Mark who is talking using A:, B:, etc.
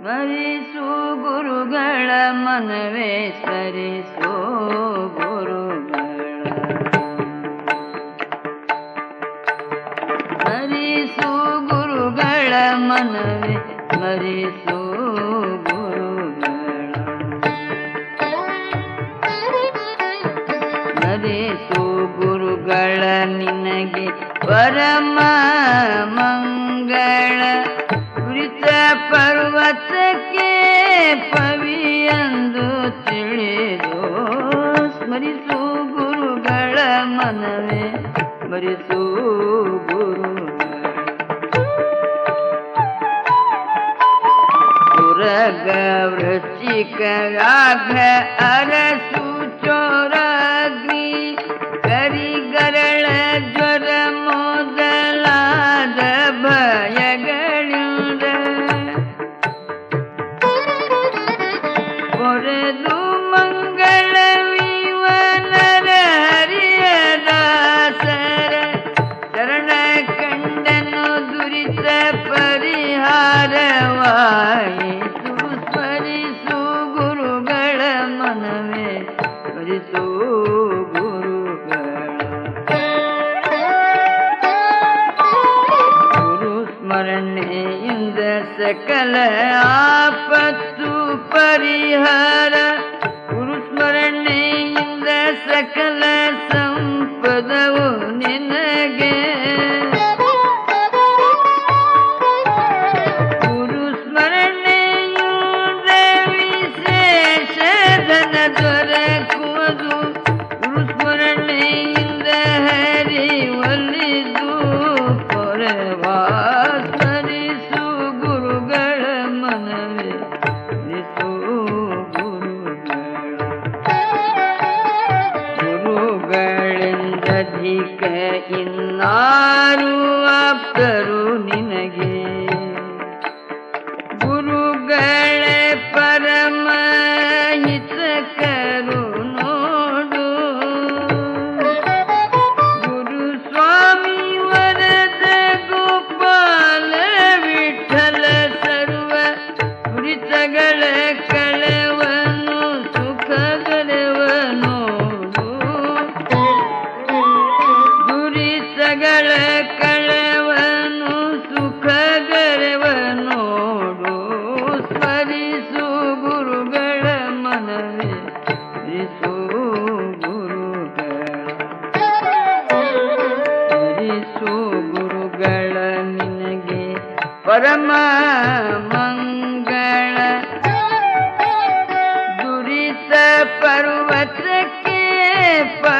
A: ಸ್ಮರಿಸು ಗುರುಗಳ ಮನವೇ ಸ್ಮರಿಸು ಗುರುಗಳ ಸ್ಮರಿಸು ಗುರುಗಳ ಮನವೇ ಸ್ಮರಿಸು ಸ್ಮರಿಸು ಗುರುಗಳ ನಿನಗೆ ಪರಮ ಮಂಗಳ. ಕುರಿತ ಪರ್ವತಕ್ಕೆ ಪವಿಯಂದು ತಿಳಿದು ಸ್ಮರಿಸು ಗುರುಗಳ ಮನವೇ ಸ್ಮರಿಸು ಗುರುಗಳ ಸುರಗ ವೃಶ್ಚಿಕ ರಾಘ ಅರಸು ಚೋರಗ್ನಿ ध्यान में भजसो गुरु गुरु स्मरण इंद सकल आपत्तु परिहर गुरु स्मरण इंद सकल ದುರಿತಗಳ ಕಳವನು ನೋಡು. ಸ್ಮರಿಸು ಗುರುಗಳ ಮನವಿ, ಸ್ಮರಿಸು ಗುರುಗಳ. ಸ್ಮರಿಸು ಗುರುಗಳ ನಿನಗೆ ಪರಮ ಮಂಗಳ. ದುರಿತ ಪರ್ವತಕ್ಕೆ ಪವಿಯಂದು